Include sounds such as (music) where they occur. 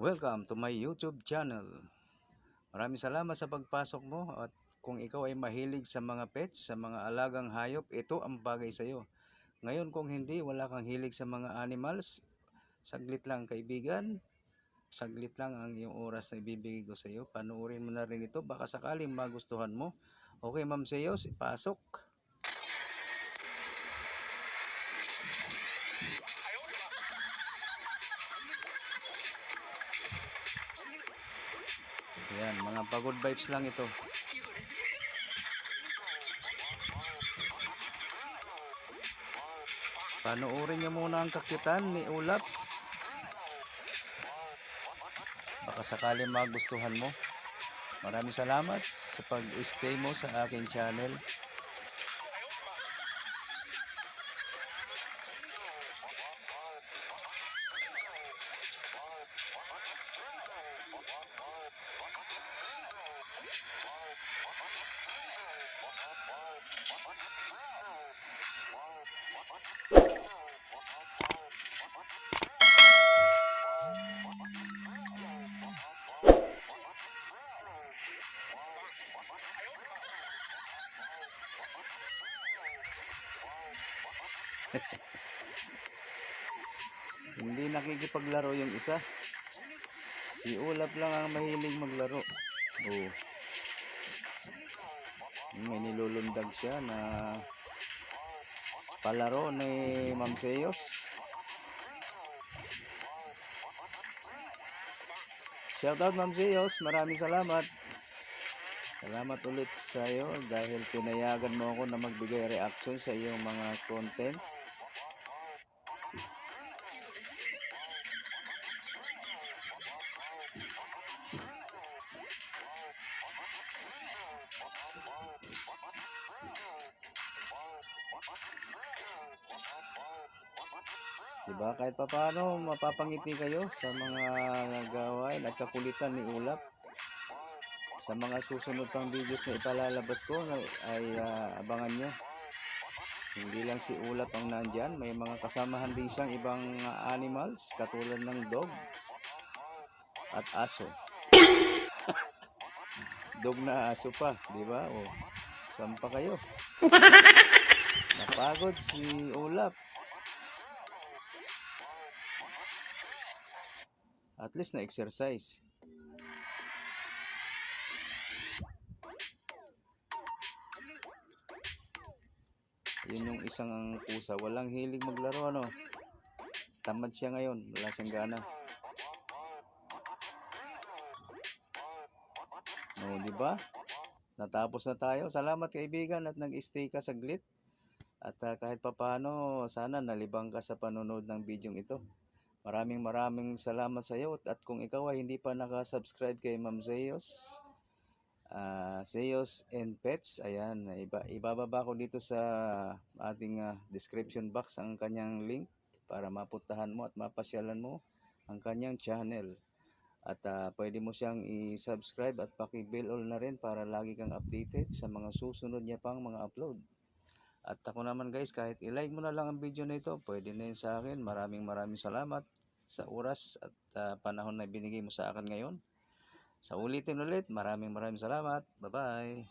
Welcome to my YouTube channel. Maraming salamat sa pagpasok mo at kung ikaw ay mahilig sa mga pets, sa mga alagang hayop, ito ang bagay sa iyo. Ngayon kung hindi, wala kang hilig sa mga animals, saglit lang kaibigan, saglit lang ang iyong oras na ibibigay ko sa iyo. Panuorin mo na rin ito, baka sakaling magustuhan mo. Okay ma'am Seyos, ipasok. Yan, mga pagod vibes lang ito. Panoorin niyo muna ang kakyutan ni Ulap. Baka sakali magustuhan mo. Maraming salamat sa pag-stay mo sa aking channel. (laughs) Hindi nakikipaglaro yung isa. Si Ulap lang ang mahilig maglaro. Oh. May nilulundag siya na palaro ni Ma'am Seyos. Shoutout Ma'am Seyos, maraming salamat. Salamat ulit sa iyo dahil pinayagan mo ako na magbigay reaction sa iyong mga content. Diba? Kahit pa paano, mapapangiti kayo sa mga gawain at kakulitan ni Ulap. Sa mga susunod pang videos na ipalalabas ko ay ah, abangan nyo. Hindi lang si Ulap ang nandyan, may mga kasamahan din siyang ibang ah, animals katulad ng dog at aso. (coughs) dog na aso pa, di ba? O, saan pa kayo? (laughs) Napagod si Ulap. At least na exercise. Yun yung isang ang pusa. Walang hilig maglaro ano. Tamad siya ngayon. Wala siyang gana. No, di ba? Natapos na tayo. Salamat kaibigan at nag-stay ka saglit. At ah, kahit papano, sana nalibang ka sa panonood ng video ito. Maraming maraming salamat sa iyo at kung ikaw ay hindi pa nakasubscribe kay Ma'am Zeus, ah Zeus and Pets, ayan, iba, ibababa ko dito sa ating ah, description box ang kanyang link para mapuntahan mo at mapasyalan mo ang kanyang channel. At ah, pwede mo siyang i-subscribe at paki-bell all na rin para lagi kang updated sa mga susunod niya pang mga upload. At ako naman guys, kahit i-like mo na lang ang video na ito, pwede na yun sa akin. Maraming maraming salamat sa oras at ah, panahon na binigay mo sa akin ngayon. Sa ulitin ulit, maraming maraming salamat. Bye-bye.